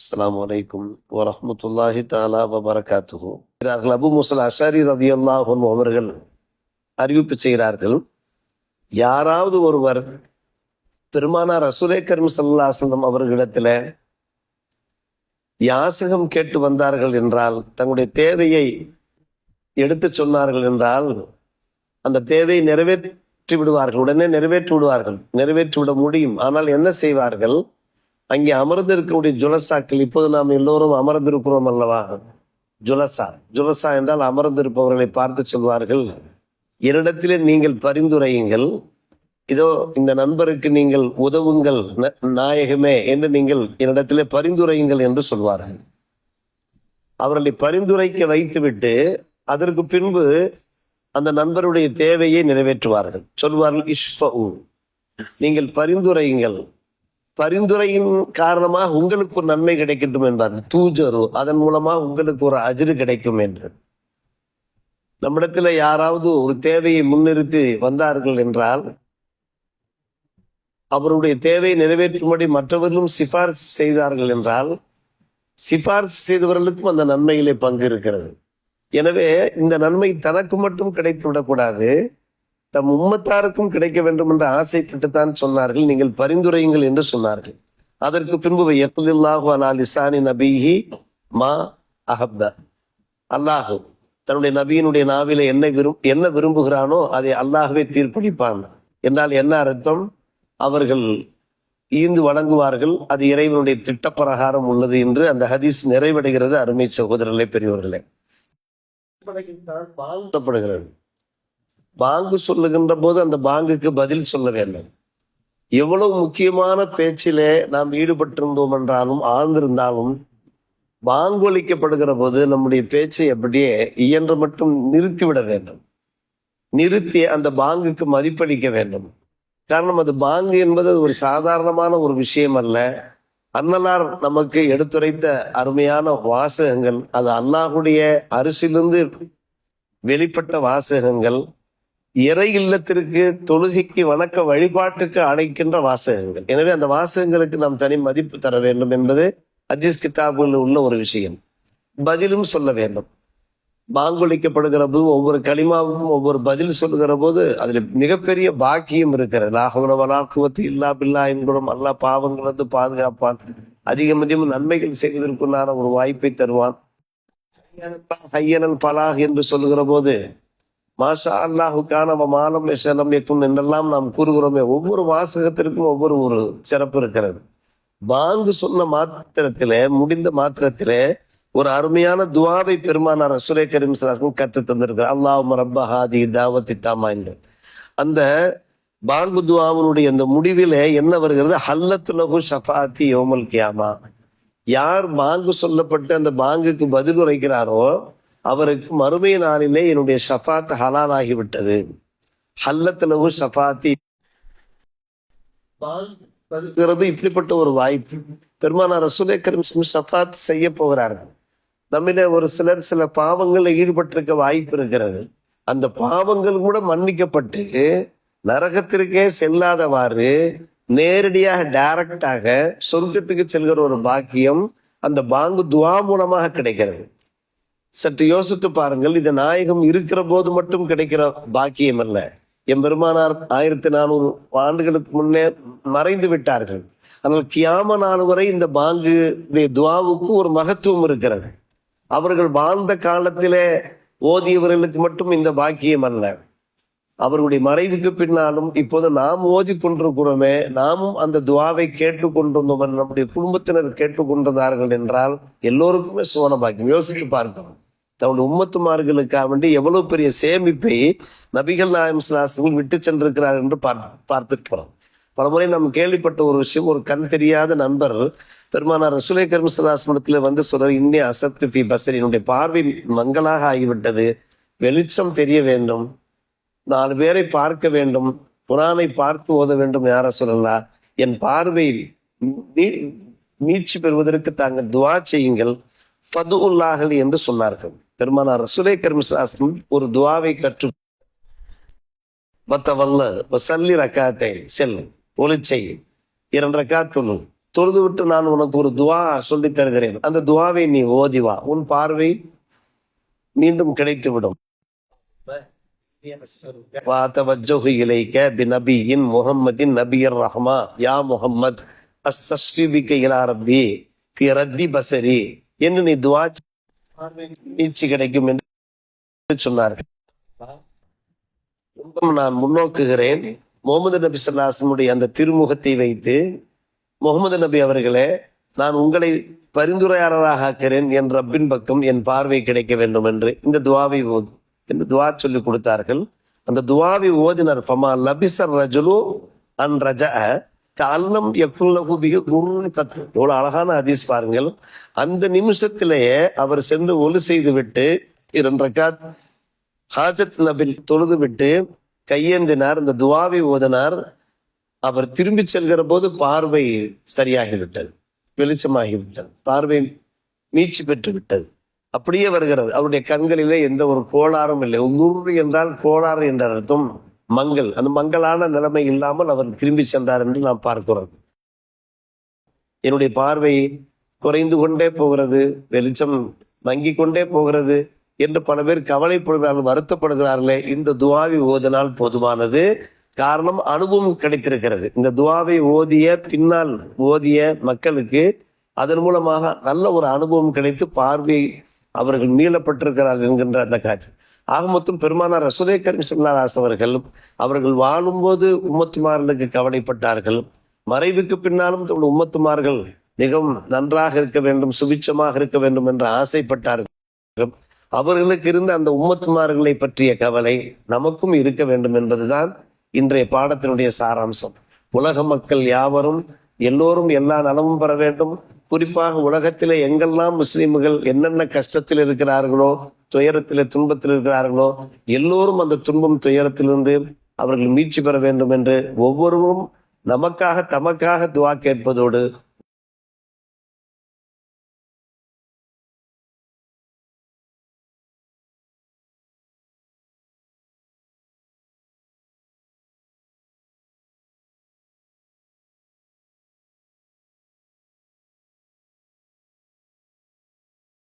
அஸ்லாம் அலைக்கும் வரமத்துல்லாஹி தாலா வபரகாத்துஹு அபு முசல் அஷாரி ரதி அல்லாஹும் அவர்கள் அறிவிப்பு செய்கிறார்கள் யாராவது ஒருவர் பெருமானார் அசுரே கரீம் ஸல்லல்லாஹு அவர்களிடத்தில் யாசகம் கேட்டு வந்தார்கள் என்றால் தங்களுடைய தேவையை எடுத்து சொன்னார்கள் என்றால் அந்த தேவையை நிறைவேற்றி விடுவார்கள். உடனே நிறைவேற்றி விடுவார்கள். நிறைவேற்றி விட முடியும். ஆனால் என்ன செய்வார்கள்? அங்கே அமர்ந்திருக்கக்கூடிய ஜுலசாக்கள் இப்போது நாம் எல்லோரும் அமர்ந்திருக்கிறோம் அல்லவா? ஜுலசா. ஜுலசா என்றால் அமர்ந்திருப்பவர்களை பார்த்து சொல்வார்கள். என்னிடத்திலே நீங்கள் பரிந்துரையுங்கள். இதோ இந்த நண்பருக்கு நீங்கள் உதவுங்கள். ந- நாயகமே என்று நீங்கள் என்னிடத்திலே பரிந்துரையுங்கள் என்று சொல்வார்கள். அவர்களை பரிந்துரைக்க வைத்துவிட்டு அதற்கு பின்பு அந்த நண்பருடைய தேவையை நிறைவேற்றுவார்கள். சொல்வார்கள் இஷ்ஃபு நீங்கள் பரிந்துரையுங்கள். பரிந்துரையின் காரணமாக உங்களுக்கு ஒரு நன்மை கிடைக்கட்டும் என்றார் தூஜரு அதன் மூலமாக உங்களுக்கு ஒரு அஜிரு கிடைக்கும் என்று. நம்மிடத்துல யாராவது ஒரு தேவையை முன்னிறுத்தி வந்தார்கள் என்றால் அவருடைய தேவையை நிறைவேற்றும்படி மற்றவர்களும் சிபாரிசு செய்தார்கள் என்றால் சிபாரிசு செய்தவர்களுக்கும் அந்த நன்மையிலே பங்கு இருக்கிறது. எனவே இந்த நன்மை தனக்கு மட்டும் கிடைத்து விடக்கூடாது தம் உம்மத்தாருக்கும் கிடைக்க வேண்டும் என்று ஆசைப்பட்டுத்தான் சொன்னார்கள். நீங்கள் பரிந்துரையுங்கள் என்று சொன்னார்கள். அதற்கு பின்பு யக்குலில்லாஹு அலா லிசானி நபிஹி மா அஹப்த அல்லாஹு தன்னுடைய நபியினுடைய நாவில என்ன விரும் என்ன விரும்புகிறானோ அதை அல்லாஹ்வே தீர்ப்பளிப்பான். என்றால் என்ன அர்த்தம்? அவர்கள் ஈந்து வணங்குவார்கள். அது இறைவனுடைய திட்டப்பிரகாரம் உள்ளது என்று அந்த ஹதீஸ் நிறைவடைகிறது. அருமை சகோதரர்களே பெரியவர்களே வாழ்த்தப்படுகிறது பாங்கு சொல்லுகின்ற போது அந்த பாங்குக்கு பதில் சொல்ல வேண்டும். எவ்வளவு முக்கியமான பேச்சிலே நாம் ஈடுபட்டிருந்தோம் என்றாலும் ஆழ்ந்திருந்தாலும் பாங்கொலிக்கப்படுகிற போது நம்முடைய பேச்சை அப்படியே இயன்ற மட்டும் நிறுத்திவிட வேண்டும். நிறுத்தி அந்த பாங்குக்கு மதிப்பளிக்க வேண்டும். காரணம் அது பாங்கு என்பது அது ஒரு சாதாரணமான ஒரு விஷயம் அல்ல. அன்னலார் நமக்கு எடுத்துரைத்த அருமையான வாசகங்கள் அது அல்லாஹுடைய அரிசிலிருந்து வெளிப்பட்ட வாசகங்கள். இறை இல்லத்திற்கு தொழுகைக்கு வணக்க வழிபாட்டுக்கு அழைக்கின்ற வாசகங்கள். எனவே அந்த வாசகங்களுக்கு நாம் தனி மதிப்பு தர வேண்டும் என்பது அஜிஸ் கிதாபுகளில் உள்ள ஒரு விஷயம். பதிலும் சொல்ல வேண்டும். பாங்கொலிக்கப்படுகிற போது ஒவ்வொரு களிமாவுக்கும் ஒவ்வொரு பதில் சொல்லுகிற போது அதுல மிகப்பெரிய பாக்கியம் இருக்கிறது. லாகவன வலாக்குவத்து இல்லா பில்லா என்கிறோம். அல்லா பாவங்களது பாதுகாப்பான். அதிகம் அதிகம் நன்மைகள் செய்வதற்குள்ளான ஒரு வாய்ப்பை தருவான். ஹையனல் பலாக் என்று சொல்லுகிற போது மாஷா அல்லாஹுக்கான மாலம் எசலம் எக்கும் என்றெல்லாம் நாம் கூறுகிறோமே. ஒவ்வொரு வாசகத்திற்கும் ஒவ்வொரு ஒரு சிறப்பு இருக்கிறது. பாங்கு சொன்ன மாத்திரத்திலே முடிந்த மாத்திரத்திலே ஒரு அருமையான துவாவை பெருமானார் சுரே கரீம் சலாஸ்கம் கற்று தந்திருக்கிறார். அல்லாஹ் ரப்ப ஹாதி தாவத்தி தாமா என்று அந்த பாங்கு துவாவினுடைய அந்த முடிவிலே என்ன வருகிறது? ஹல்லத்துலகு ஷஃபாத்தி யோமல் கியாமா. யார் பாங்கு சொல்லப்பட்டு அந்த பாங்குக்கு பதில் உரைக்கிறாரோ அவருக்கு மறுமை நாளிலே என்னுடைய ஷஃபாத் ஹலால் ஆகிவிட்டது ஹல்லத்துலகு ஷஃபாத்தி பகுக்கிறது இப்படிப்பட்ட ஒரு வாய்ப்பு. பெருமானார் ரசூலே கரீம் ஷஃபாத் செய்ய போகிறார்கள் நம்மிட ஒரு சிலர் சில பாவங்களில் ஈடுபட்டிருக்க வாய்ப்பு இருக்கிறது. அந்த பாவங்கள் கூட மன்னிக்கப்பட்டு நரகத்திற்கே செல்லாதவாறு நேரடியாக டைரக்டாக சொர்க்கத்துக்கு செல்கிற ஒரு பாக்கியம் அந்த பாங்கு துவா மூலமாக கிடைக்கிறது. சற்று யோசித்து பாருங்கள் இது நாயகம் இருக்கிற போது மட்டும் கிடைக்கிற பாக்கியம் அல்ல. எம்பெருமானார் ஆயிரத்தி நானூறு ஆண்டுகளுக்கு முன்னே மறைந்து விட்டார்கள். ஆனால் கியாம நாள் வரை இந்த பாங்கு துவாவுக்கு ஒரு மகத்துவம் இருக்கிறது. அவர்கள் வாழ்ந்த காலத்திலே ஓதியவர்களுக்கு மட்டும் இந்த பாக்கியம் அல்ல. அவர்களுடைய மறைவுக்கு பின்னாலும் இப்போது நாம் ஓதி கொண்டிருக்கிறோமே நாமும் அந்த துவாவை கேட்டுக்கொண்டிருந்தோம் என்று நம்முடைய குடும்பத்தினர் கேட்டுக்கொண்டிருந்தார்கள் என்றால் எல்லோருக்குமே சோன பாக்கியம். யோசித்து பார்க்கிறோம். தன்னுடைய உம்மத்துமார்களுக்காக வேண்டி எவ்வளவு பெரிய சேமிப்பை நபிகள் நாயம் சிலாசங்கள் விட்டு சென்றிருக்கிறார் என்று பார்த்துட்டு பார்த்திருக்கிறோம். பலமுறை நாம் கேள்விப்பட்ட ஒரு விஷயம் ஒரு கண் தெரியாத நண்பர் பெருமானார் ரசுலை கர்மசலாசனத்தில் வந்து சொல்ற இன்னே அசத்து ஃபி பசரி என்னுடைய பார்வை மங்களாக ஆகிவிட்டது. வெளிச்சம் தெரிய வேண்டும். நாலு பேரை பார்க்க வேண்டும் குரானை பார்த்து ஓத வேண்டும் யார சொல்லலா? என் பார்வை மீட்சி பெறுவதற்கு தாங்கள் துவா செய்யுங்கள் ஃபதுல்லாஹல் என்று சொன்னார்கள். பெருமானார் ரசுலை கர்மசாஸ்திரம் ஒரு துவாவை கற்று மத்த வல்ல சல்லி ரக்காத்தை செல் ஒளிச்சை இரண்டு ரக்கா தொழு தொழுது விட்டு நான் உனக்கு ஒரு துவா சொல்லி தருகிறேன். அந்த துவாவை நீ ஓதிவா உன் பார்வை மீண்டும் கிடைத்துவிடும். واتوجه اليك بنبي محمد نبي الرحمة يا محمد استشفي بك الى ربي في رد بصري என்று நீ துவா நீச்சி கிடைக்கும் என்று சொன்னார்கள் இன்னும் நான் முன்னோக்குகிறேன் முகமது நபி சொல்லாசனுடைய அந்த திருமுகத்தை வைத்து முகமது நபி அவர்களே நான் உங்களை பரிந்துரையாளராக ஆக்கிறேன் என் ரப்பின் பக்கம் என் பார்வை கிடைக்க வேண்டும் என்று இந்த துவாவை ஓது என்று துவா சொல்லி கொடுத்தார்கள். அந்த துவாவி ஓதினர் ஃபமா லபிசர் ரஜுலு அன் ரஜ அல்லம் எஃபுல்லகு மிக குரு தத்து இவ்வளவு அழகான ஹதீஸ் பாருங்கள். அந்த நிமிஷத்திலேயே அவர் சென்று ஒலு செய்து விட்டு இரண்டு ரக்காத் ஹாஜத் நபில் தொழுது விட்டு கையேந்தினார். இந்த துவாவி ஓதினார். அவர் திரும்பி செல்கிற போது பார்வை சரியாகிவிட்டது வெளிச்சமாகிவிட்டது. பார்வை மீட்சி பெற்று விட்டது. அப்படியே வருகிறது. அவருடைய கண்களிலே எந்த ஒரு கோளாறும் இல்லை. உங்குரு என்றால் கோளாறு என்ற அர்த்தம் மங்கள். அந்த மங்களான நிலைமை இல்லாமல் அவர் திரும்பி சென்றார் என்று நாம் பார்க்கிறோம். என்னுடைய பார்வை குறைந்து கொண்டே போகிறது வெளிச்சம் மங்கி கொண்டே போகிறது என்று பல பேர் கவலைப்படுகிறார்கள் வருத்தப்படுகிறார்களே. இந்த துவாவி ஓதினால் போதுமானது. காரணம் அனுபவம் கிடைத்திருக்கிறது. இந்த துவாவை ஓதிய பின்னால் ஓதிய மக்களுக்கு அதன் மூலமாக நல்ல ஒரு அனுபவம் கிடைத்து பார்வை அவர்கள் மீளப்பட்டிருக்கிறார் என்கின்ற அந்த காட்சி. ஆக மொத்தம் பெருமானார் ரசுலே கரீம் அவர்கள் அவர்கள் வாழும்போது உம்மத்துமார்களுக்கு கவலைப்பட்டார்கள். மறைவுக்கு பின்னாலும் தமிழ் உம்மத்துமார்கள் மிகவும் நன்றாக இருக்க வேண்டும் சுபிச்சமாக இருக்க வேண்டும் என்று ஆசைப்பட்டார்கள். அவர்களுக்கு இருந்த அந்த உம்மத்துமார்களை பற்றிய கவலை நமக்கும் இருக்க வேண்டும் என்பதுதான் இன்றைய பாடத்தினுடைய சாராம்சம். உலக மக்கள் யாவரும் எல்லோரும் எல்லா நலமும் பெற வேண்டும். குறிப்பாக உலகத்தில் எங்கெல்லாம் முஸ்லிம்கள் என்னென்ன கஷ்டத்தில் இருக்கிறார்களோ துயரத்திலே துன்பத்தில் இருக்கிறார்களோ எல்லோரும் அந்த துன்பம் துயரத்திலிருந்து அவர்கள் மீட்சி பெற வேண்டும் என்று ஒவ்வொருவரும் நமக்காக தமக்காக துவா கேட்பதோடு